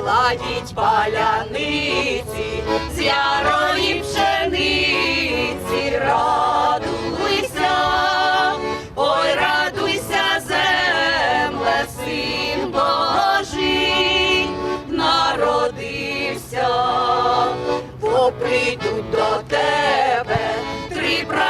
кладіть паляниці з ярої пшениці, радуйся, ой, радуйся, земле, син Божий, народився, бо прийдуть до тебе три праздники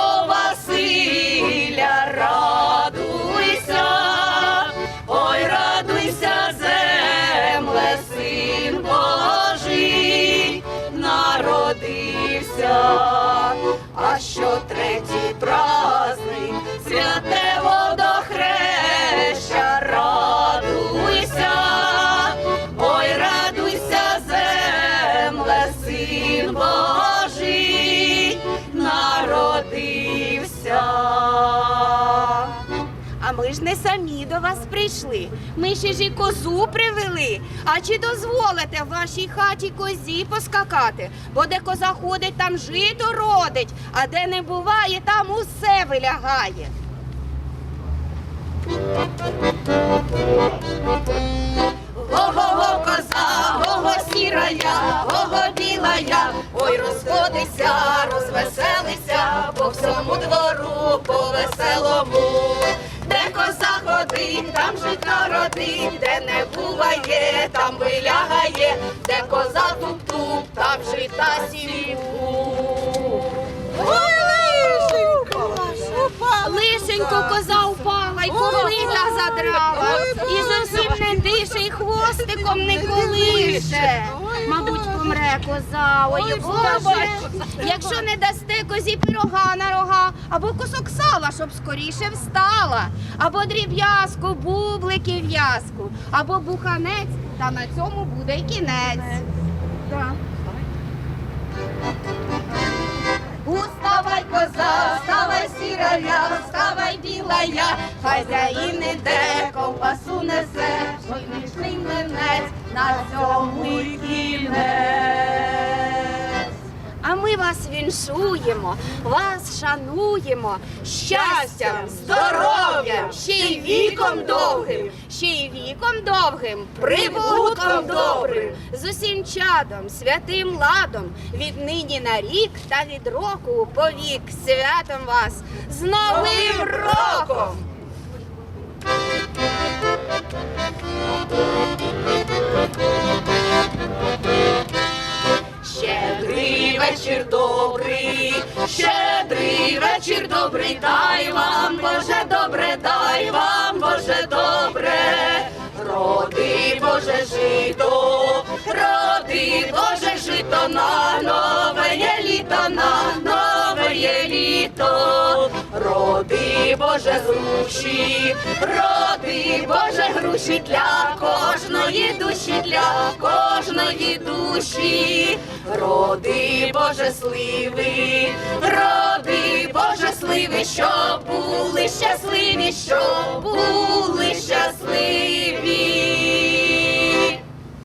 а що третій праздник Ж не самі до вас прийшли. Ми ще ж і козу привели. А чи дозволите в вашій хаті козі поскакати? Бо де коза ходить, там жито родить, а де не буває, там усе вилягає. Жито де не буває, там вилягає, де коза туп-туп, там жита сіву. Ой, Лишенько коза упала й ковлита задрала. І зовсім не дише, і хвостиком не колише. Мабуть, помре коза, ой Боже. Якщо не дасте козі пирога на рога, або кусок сала, щоб скоріше встала, або дріб'язку, бублики в'язку, або буханець, та на цьому буде й кінець. Так. Уставай, коза, вставай, сірая, вставай, білая, хазяїн іде, ковбасу несе, пшеничний млинець, на цьому й кінець. А ми вас віншуємо, вас шануємо. Щастям, здоров'ям, ще й віком довгим, ще й віком довгим, прибутком добрим, з усім чадом, святим ладом, віднині на рік та від року по вік святом вас з Новим роком! Добрий, дай вам, Боже, добре, дай вам, Боже, добре, роди, Боже, жито, роди, Боже, жито на нове є літо, на нове є літо, роди, Боже, груші, роди, Боже, груші для кожної душі, для кожної душі, роди, Боже, сливи, роди, щасливі, що були щасливі.